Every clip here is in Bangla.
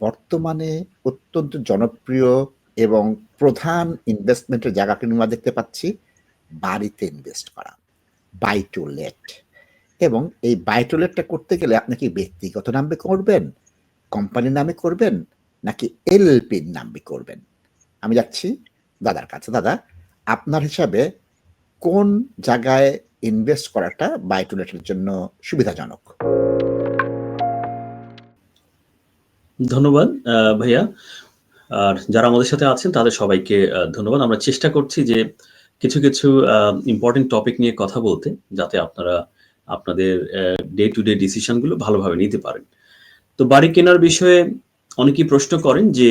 বর্তমানে অত্যন্ত জনপ্রিয় এবং প্রধান ইনভেস্টমেন্টের জায়গা কিন্তু আমরা দেখতে পাচ্ছি বাড়িতে ইনভেস্ট করা বাই টু লেট এবং এই বাই টু লেটটা করতে গেলে আপনি কি ব্যক্তিগত নামে করবেন কোম্পানির নামে করবেন, নাকি এলএলপির নামে করবেন? আমি যাচ্ছি দাদার কাছে। দাদা, আপনার হিসাবে কোন জায়গায় ইনভেস্ট করাটা বাই টু লেটের জন্য সুবিধাজনক? ধন্যবাদ ভাইয়া। আর যারা আমাদের সাথে আছেন, তাদের সবাইকে ধন্যবাদ। আমরা চেষ্টা করছি যে কিছু কিছু ইম্পর্টেন্ট টপিক নিয়ে কথা বলতে, যাতে আপনারা আপনাদের ডে টু ডে ডিসিশনগুলো ভালোভাবে নিতে পারেন। তো বাড়ি কেনার বিষয়ে অনেকেই প্রশ্ন করেন যে,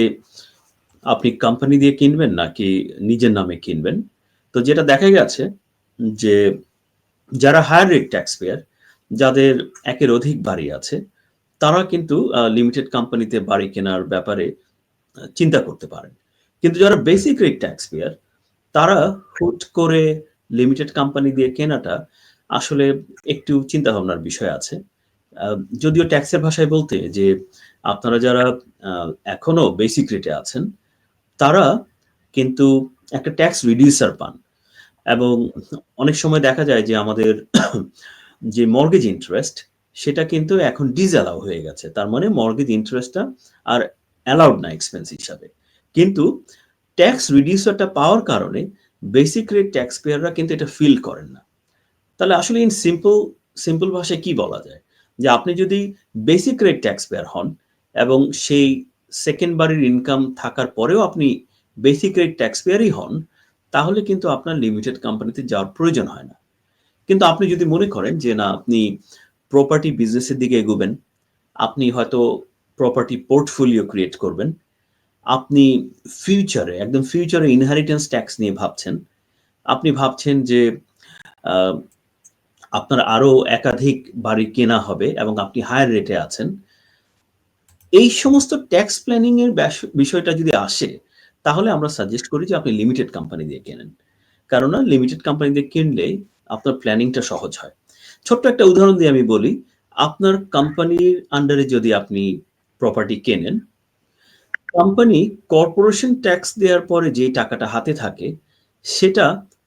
আপনি কোম্পানি দিয়ে কিনবেন নাকি নিজের নামে কিনবেন? তো যেটা দেখা গেছে যে, যারা হায়ার রেট ট্যাক্স পেয়ার যাদের একের অধিক বাড়ি আছে তারা কিন্তু লিমিটেড কোম্পানিতে বাড়ি কেনার ব্যাপারে চিন্তা করতে পারেন। কিন্তু যারা বেসিক রেট ট্যাক্স পেয়ার তারা হুট করে লিমিটেড কোম্পানি দিয়ে কেনাটা আসলে একটু চিন্তা ভাবনার বিষয় আছে। যদিও ট্যাক্সের ভাষায় বলতে যে, আপনারা যারা এখনও বেসিক রেটে আছেন, তারা কিন্তু একটা ট্যাক্স রিডিউসার পান। এবং অনেক সময় দেখা যায় যে আমাদের যে মর্গেজ ইন্টারেস্ট সেটা কিন্তু এখন ডিসঅ্যালাউ হয়ে গেছে। তার মানে মর্গেজ ইন্টারেস্টটা আর অ্যালাউড না এক্সপেন্স হিসাবে। কিন্তু ট্যাক্স রিডিউসারটা পাওয়ার কারণে বেসিক রেট ট্যাক্স পেয়াররা কিন্তু এটা ফিল করেন না। তাহলে আসলে ইন সিম্পল সিম্পল ভাষায় কি বলা যায়? যে আপনি যদি বেসিক রেট ট্যাক্স পেয়ার হন এবং সেই সেকেন্ড বাড়ির ইনকাম থাকার পরেও আপনি বেসিক রেট ট্যাক্স পেয়ারই হন, তাহলে কিন্তু আপনার লিমিটেড কোম্পানিতে যাওয়ার প্রয়োজন হয় না। কিন্তু আপনি যদি মনে করেন যে না, আপনি প্রপার্টি বিজনেসের দিকে এগোবেন, আপনি হয়তো প্রপার্টি পোর্টফোলিও ক্রিয়েট করবেন, আপনি ফিউচারে একদম ফিউচারে ইনহেরিটেন্স ট্যাক্স নিয়ে ভাবছেন, আপনি ভাবছেন যে আপনার আরও একাধিক বাড়ি কেনা হবে এবং আপনি হায়ার রেটে আছেন, এই সমস্ত ট্যাক্স প্ল্যানিং এর বিষয়টা যদি আসে, তাহলে আমরা সাজেস্ট করি যে আপনি লিমিটেড কোম্পানি দিয়ে কেনেন। কারণ লিমিটেড কোম্পানি দিয়ে কিনলে আপনার প্ল্যানিংটা সহজ হয়। ছোট্ট একটা উদাহরণ দিয়ে আমি বলি, আপনার কোম্পানির আন্ডারে যদি আপনি প্রপার্টি কেনেন কোম্পানি কর্পোরেশন ট্যাক্স দেওয়ার পরে যে টাকাটা হাতে থাকে, সেটা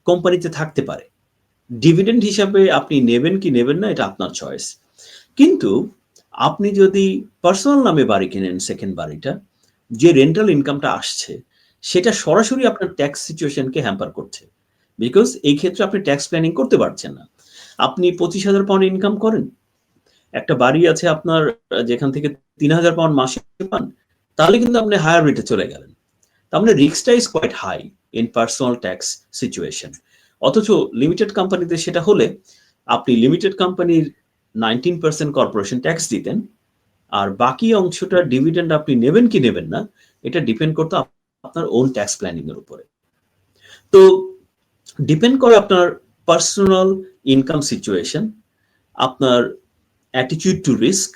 কোম্পানিতে থাকতে পারে। ডিভিডেন্ড হিসাবে আপনি নেবেন কি নেবেন না, এটা আপনার চয়েস কিন্তু আপনি যদি পার্সোনাল নামে বাড়ি কেনেন সেকেন্ড বাড়িটা, যে রেন্টাল ইনকামটা আসছে, সেটা সরাসরি আপনার ট্যাক্স সিচুয়েশনকে হ্যাম্পার করছে। বিকজ এই ক্ষেত্রে আপনি ট্যাক্স প্ল্যানিং করতে পারছেন না। আপনি পঁচিশ হাজার পাউন্ড ইনকাম করেন। একটা বাড়ি আছে আপনার, যেখান থেকে তিন হাজার পাউন্ড মাসে পান, তাহলে কিন্তু আপনি হায়ার রেটে চলে গেলেন। তার মানে রিক্সটা is quite high in personal tax situation অথচ লিমিটেড কোম্পানিতে সেটা হলে আপনি লিমিটেড কোম্পানির নাইনটিন পার্সেন্ট কর্পোরেশন ট্যাক্স দিতেন, আর বাকি অংশটা ডিভিডেন্ড আপনি নেবেন কি নেবেন না, এটা ডিপেন্ড করতো আপনার ওন ট্যাক্স প্ল্যানিং এর উপরে। তো ডিপেন্ড করে আপনার পার্সোনাল ইনকাম সিচুয়েশন আপনার অ্যাটিটিউড টু রিস্ক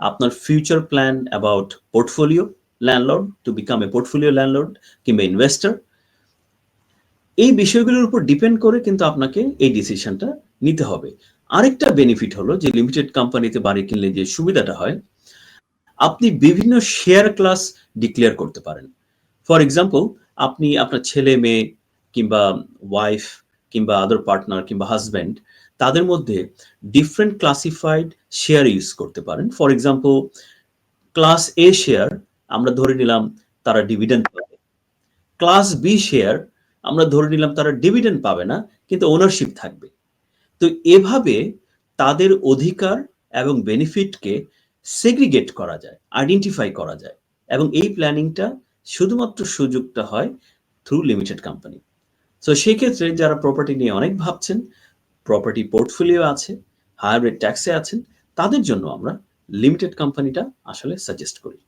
আপনার future plan about portfolio landlord to become a portfolio landlord কিংবা ইনভেস্টর এই বিষয়গুলোর উপর ডিপেন্ড করে কিন্তু আপনাকে এই ডিসিশনটা নিতে হবে। আরেকটা বেনিফিট হলো যে লিমিটেড কোম্পানিতে বাড়ি কিনলে যে সুবিধাটা হয়, আপনি বিভিন্ন শেয়ার ক্লাস ডিক্লেয়ার করতে পারেন। ফর এক্সাম্পল আপনি আপনার ছেলে, মেয়ে কিংবা ওয়াইফ কিংবা আদার পার্টনার কিংবা হাজব্যান্ড তাদের মধ্যে ডিফারেন্ট ক্লাসিফাইড শেয়ার ইউজ করতে পারেন। For example class A share আমরা ধরে নিলাম তারা ডিভিডেন্ড পাবে। ক্লাস বি শেয়ার আমরা ধরে নিলাম তারা ডিভিডেন্ড পাবে না, কিন্তু ওনারশিপ থাকবে। তো এভাবে তাদের অধিকার এবং বেনিফিটকে সেগ্রিগেট করা যায় আইডেন্টিফাই করা যায়। এবং এই প্ল্যানিংটা শুধুমাত্র সুযোগটা হয় থ্রু লিমিটেড কোম্পানি সো সেক্ষেত্রে যারা প্রপার্টি নিয়ে অনেক ভাবছেন প্রপার্টি পোর্টফোলিও আছে হায়ার রেট ট্যাক্সে আছেন তাদের জন্য আমরা লিমিটেড কোম্পানিটা আসলে সাজেস্ট করি।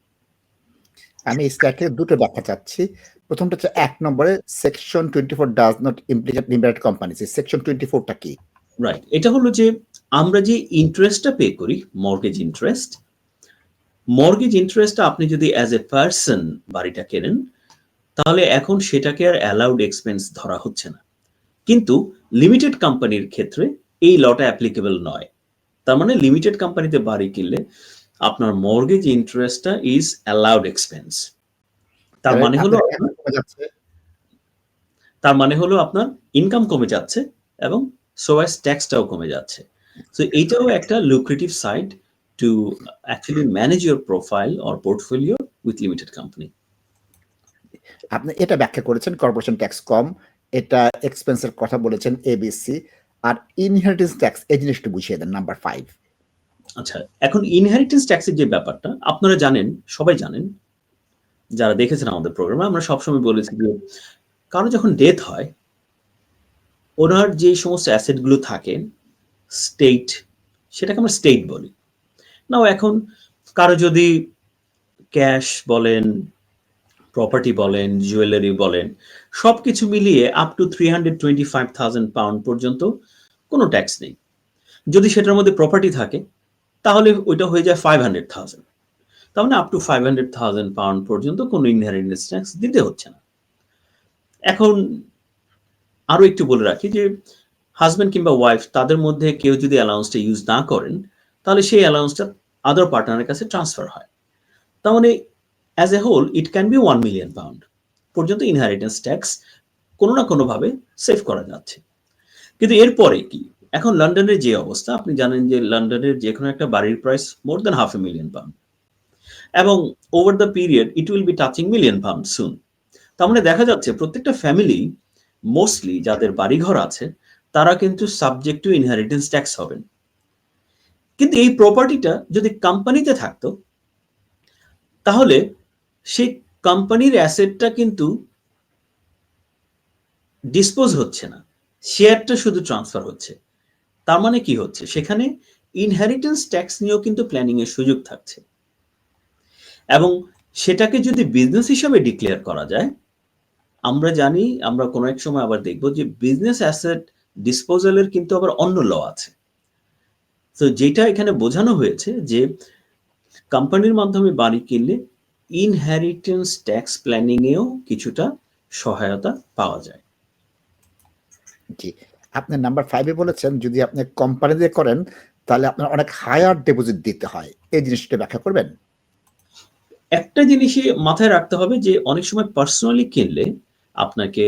আমি স্টার্টে দুটো ব্যাখ্যা চাচ্ছি। প্রথমটা হচ্ছে এক নম্বরে section twenty four does not implicate limited companies section twenty ফোরটা কি? রাইট এটা হলো যে আমরা যে ইন্টারেস্টটা পে করি মর্গেজ ইন্টারেস্ট মর্গেজ ইন্টারেস্টটা আপনি যদি অ্যাজ এ পার্সন বাড়িটা কেনেন তাহলে এখন সেটাকে আর অ্যালাউড এক্সপেন্স ধরা হচ্ছে না। কিন্তু লিমিটেড কোম্পানির ক্ষেত্রে এই লটা অ্যাপ্লিকেবল নয়। তার মানে লিমিটেড কোম্পানিতে বাড়ি কিনলে আপনার মর্গেজ ইন্টারেস্টটা ইজ অ্যালাউড এক্সপেন্স তার মানে হলো তার মানে হলো আপনার ইনকাম কমে যাচ্ছে এবং সোয়াইস ট্যাক্সটাও কমে যাচ্ছে। তো এইটাও একটা lucrative side to actually manage your profile or portfolio with limited company আপনি এটা ব্যাখ্যা করেছেন কর্পোরেশন ট্যাক্স কম, এটা এক্সপেন্সের কথা বলেছেন এবিসি আর ইনহেরিটেন্স ট্যাক্স এই জিনিসটা বুঝিয়ে দেন নাম্বার ফাইভ আচ্ছা এখন ইনহেরিটেন্স ট্যাক্সের যে ব্যাপারটা, আপনারা জানেন, সবাই জানেন, যারা দেখেছেন আমাদের প্রোগ্রামে আমরা সবসময় বলেছি যে কারও যখন ডেথ হয়, ওনার যে সমস্ত অ্যাসেটগুলো থাকে স্টেট সেটাকে আমরা স্টেট বলি। নাও এখন কারও যদি ক্যাশ বলেন প্রপার্টি বলেন জুয়েলারি বলেন সব কিছু মিলিয়ে up to three hundred twenty five thousand pound পর্যন্ত কোনো ট্যাক্স নেই। যদি সেটার মধ্যে প্রপার্টি থাকে, তাহলে ওইটা হয়ে যায় ফাইভ হান্ড্রেড থাউজেন্ড তার মানে up to five hundred thousand pound পর্যন্ত কোনো ইনহেরিটেন্স ট্যাক্স দিতে হচ্ছে না। এখন আরও একটু বলে রাখি যে হাজব্যান্ড কিংবা ওয়াইফ তাদের মধ্যে কেউ যদি অ্যালাউন্সটা ইউজ না করেন, তাহলে সেই অ্যালাউন্সটা আদার পার্টনারের কাছে ট্রান্সফার হয়। তার মানে as a whole it can be one million pound পর্যন্ত ইনহেরিটেন্স ট্যাক্স কোনো না কোনোভাবে সেভ করা যাচ্ছে। কিন্তু এরপরে কি? এখন লন্ডনের যে অবস্থা, আপনি জানেন যে লন্ডনের যে কোনো একটা বাড়ির price more than half a million pound এবং over the period it will be touching million pound soon তার মানে দেখা যাচ্ছে প্রত্যেকটা ফ্যামিলি মোস্টলি যাদের বাড়িঘর আছে, তারা কিন্তু সাবজেক্ট টু ইনহেরিটেন্স ট্যাক্স হবেন। কিন্তু এই প্রপার্টিটা যদি কোম্পানিতে থাকতো, তাহলে সেই কোম্পানির অ্যাসেটটা কিন্তু ডিসপোজ হচ্ছে না। শেয়ারটা শুধু ট্রান্সফার হচ্ছে। তার মানে কি হচ্ছে? সেখানে ইনহেরিটেন্স ট্যাক্স নিয়েও কিন্তু প্ল্যানিং এর সুযোগ থাকছে। এবং সেটাকে যদি বিজনেস হিসাবে ডিক্লেয়ার করা যায়, আমরা জানি, আমরা কোনো এক সময় আবার দেখব যে বিজনেস অ্যাসেট ডিসপোজালের কিন্তু আবার অন্য ল আছে। তো যেটা এখানে বোঝানো হয়েছে যে কোম্পানির মাধ্যমে বাড়ি কিনলে ইনহেরিটেন্স ট্যাক্স প্ল্যানিং এও কিছুটা সহায়তা পাওয়া যায়। জি আপনি নাম্বার ফাইভে বলেছেন যদি আপনি কোম্পানি দিয়ে করেন তাহলে আপনার অনেক হায়ার ডিপোজিট দিতে হয়। এই জিনিসটা ব্যাখ্যা করবেন? একটা জিনিসই মাথায় রাখতে হবে যে অনেক সময় পার্সোনালি কিনলে আপনাকে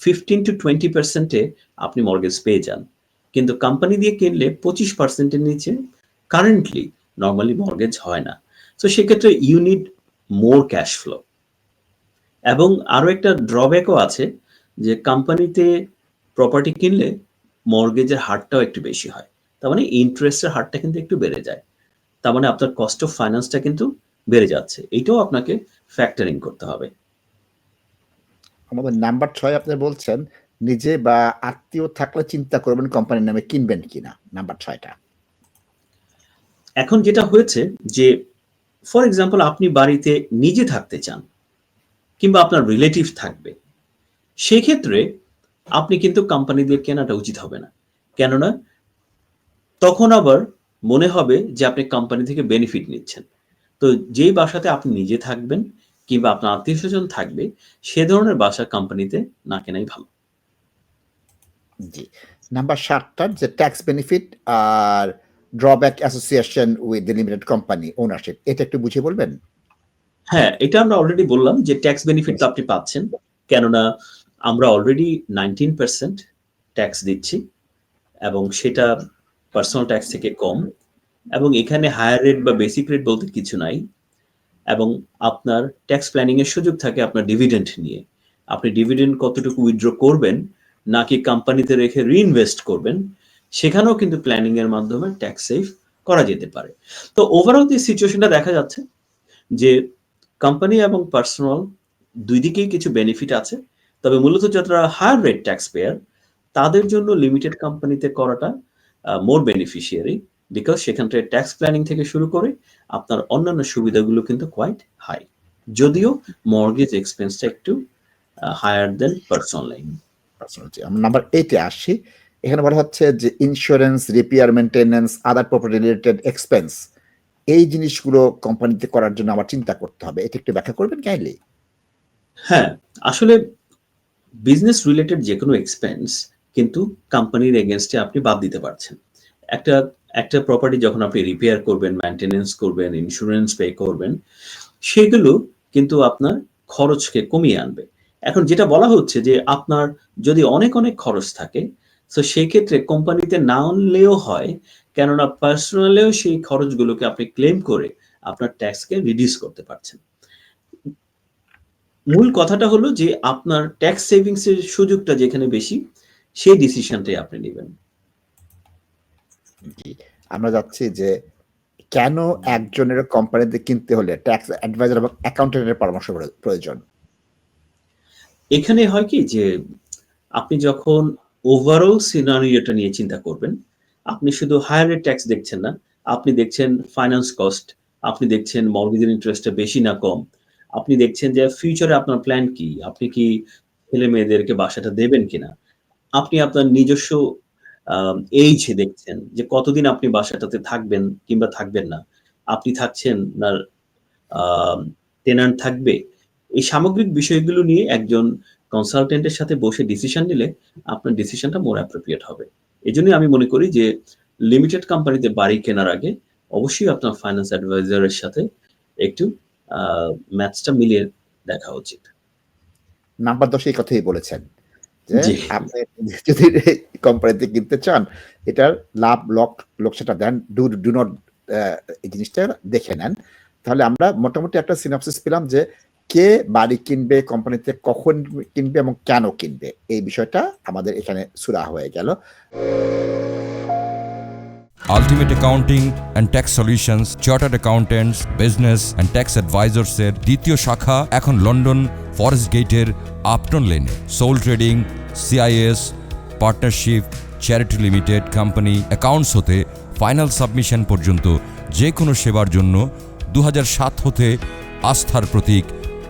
ফিফটিন টু টোয়েন্টি পার্সেন্টে আপনি মর্গেজ পেয়ে যান। কিন্তু কোম্পানি দিয়ে কিনলে পঁচিশ পার্সেন্টের নিচে কারেন্টলি নর্মালি মর্গেজ হয় না। তো সেক্ষেত্রে ইউনিট মোর ক্যাশ ফ্লো এবং আরও একটা ড্রব্যাকও আছে যে কোম্পানিতে প্রপার্টি কিনলে মর্গেজের হারটাও একটু বেশি হয়। তার মানে ইন্টারেস্টের হারটা কিন্তু একটু বেড়ে যায়। তার মানে আপনার কস্ট অফ ফাইন্যান্সটা কিন্তু বেড়ে যাচ্ছে। এইটাও আপনাকে ফ্যাক্টরিং করতে হবে। আমাদের নাম্বার ছয় আপনি বলছেন নিজে বা আত্মীয় থাকলে চিন্তা করবেন কোম্পানির নামে কিনবেন কিনা নাম্বার ছয়টা। এখন যেটা হয়েছে যে ফর এক্সাম্পল আপনি বাড়িতে নিজে থাকতে চান কিংবা আপনার রিলেটিভ থাকবে, সেক্ষেত্রে আপনি কিন্তু কোম্পানি দিয়ে কেনাটা উচিত হবে না। কেননা তখন আবার মনে হবে যে আপনি কোম্পানি থেকে বেনিফিট নিচ্ছেন। তো যেই বাসাতে আপনি নিজে থাকবেন কিংবা আপনার আত্মীয় স্বজন থাকবে, সে ধরনের বাসা কোম্পানিতে না কেনাই ভালো। জি। নাম্বার সাতটা, যে tax benefit R drawback association with the limited company ownership এটা একটু বুঝিয়ে বলবেন? হ্যাঁ এটা আমরা অলরেডি বললাম যে ট্যাক্স বেনিফিট তো আপনি পাচ্ছেন। কেননা আমরা অলরেডি নাইনটিন পার্সেন্ট ট্যাক্স দিচ্ছি এবং সেটা পার্সোনাল ট্যাক্স থেকে কম এবং এখানে হায়ার রেট বা বেসিক রেট বলতে কিছু নাই এবং আপনার ট্যাক্স প্ল্যানিং এর সুযোগ থাকে আপনার ডিভিডেন্ড নিয়ে। আপনি ডিভিডেন্ড কতটুকু উইথড্র করবেন নাকি কোম্পানিতে রেখে রিইনভেস্ট করবেন সেখানেও কিন্তু প্ল্যানিং এর মাধ্যমে ট্যাক্স সেভ করা যেতে পারে। তো ওভারঅল যে সিচুয়েশনটা দেখা যাচ্ছে, যে কোম্পানি এবং পার্সোনাল দুই দিকেই কিছু বেনিফিট আছে, তবে মূলত যারা হায়ার রেট ট্যাক্স পেয়ার তাদের জন্য লিমিটেড কোম্পানিতে করাটা মোর বেনিফিশিয়ারি বিকজ সেখান থেকে ট্যাক্স প্ল্যানিং থেকে শুরু করে আপনার অন্যান্য সুবিধাগুলো কিন্তু কোয়াইট হাই যদিও মর্গেজ এক্সপেন্সটা একটু হায়ার দেন পার্সোনাল লাইন আমরা নাম্বার এইটে আসছি এখানে বলা হচ্ছে যে insurance repair maintenance other property related expense এই জিনিসগুলো কোম্পানিতে করার জন্য আবার চিন্তা করতে হবে। এটা একটু ব্যাখ্যা করবেন কাইন্ডলি হ্যাঁ আসলে বিজনেস রিলেটেড যে কোনো এক্সপেন্স কিন্তু কোম্পানির এগেনস্টে আপনি বাদ দিতে পারছেন। একটা একটা প্রপার্টি যখন আপনি রিপেয়ার করবেন, মেইনটেন্যান্স করবেন, ইন্স্যুরেন্স পে করবেন, সেগুলো কিন্তু আপনার খরচকে কমিয়ে আনবে। এখন যেটা বলা হচ্ছে যে আপনার যদি অনেক, অনেক খরচ থাকে, সো সেক্ষেত্রে কোম্পানিতে না আনলেও হয়। কেননা পার্সোনালেও সেই খরচগুলোকে আপনি ক্লেম করে আপনার ট্যাক্সকে রিডিউস করতে পারছেন। মূল কথাটা হলো যে আপনার ট্যাক্স সেভিংস এর সুযোগটা যেখানে বেশি, সেই ডিসিশনটাই আপনি নেবেন। আমরা যাচ্ছি যে কেন একজনের কোম্পানিতে কিনতে হলে ট্যাক্স অ্যাডভাইজার এবং অ্যাকাউন্টেন্টের পরামর্শ প্রয়োজন? এখানে হয় কি যে আপনি যখন ওভারঅল সিনারিওটা নিয়ে চিন্তা করবেন, আপনি শুধু হায়ার রেট ট্যাক্স দেখছেন না। আপনি দেখছেন ফাইন্যান্স কস্ট, আপনি দেখছেন মর্টগেজের ইন্টারেস্টটা বেশি না কম। আপনি দেখছেন যে ফিউচারে আপনার প্ল্যান কি? আপনি কি ছেলে-মেয়েদেরকে বাসাটা দেবেন কিনা? আপনি আপনার নিজস্ব এইজ দেখছেন যে কতদিন আপনি বাসাটাতে থাকবেন কিংবা থাকবেন না। আপনি থাকছেন না আ টেন্যান্ট থাকবে। এই সামগ্রিক বিষয়গুলো নিয়ে একজন কনসালটেন্ট এর সাথে বসে ডিসিশন নিলে আপনার ডিসিশনটা মোর অ্যাপ্রোপ্রিয়েট হবে। এই জন্যই আমি মনে করি যে লিমিটেড কোম্পানিতে বাড়ি কেনার আগে অবশ্যই আপনার ফাইন্যান্স অ্যাডভাইজার এর সাথে একটু ম্যাথসটা মিলিয়ে দেখা উচিত। নাম্বার ১০ এই কথাই বলেছেন। যে। আপনি যদি কোম্পানিতে কিনতে চান, এটার লাভ লক লোকসাটা দেন। ডু ডু নট এই জিনিসটা দেখে নেন। তাহলে আমরা মোটামুটি একটা সিনপসিস পেলাম যে কে বাড়ি কিনবে, কোম্পানিতে কখন কিনবে এবং কেন কিনবে? এই বিষয়টা আমাদের এখানে সুরাহা হয়ে গেল। Ultimate accounting and tax solutions chartered accountants business and tax অ্যাডভাইজার্সের দ্বিতীয় শাখা এখন লন্ডন ফরেস্ট গেটের আপটন লেনে sole trading CIS partnership charity limited company accounts হতে ফাইনাল সাবমিশন পর্যন্ত যে কোনো সেবার জন্য দু হাজার সাত হতে আস্থার প্রতীক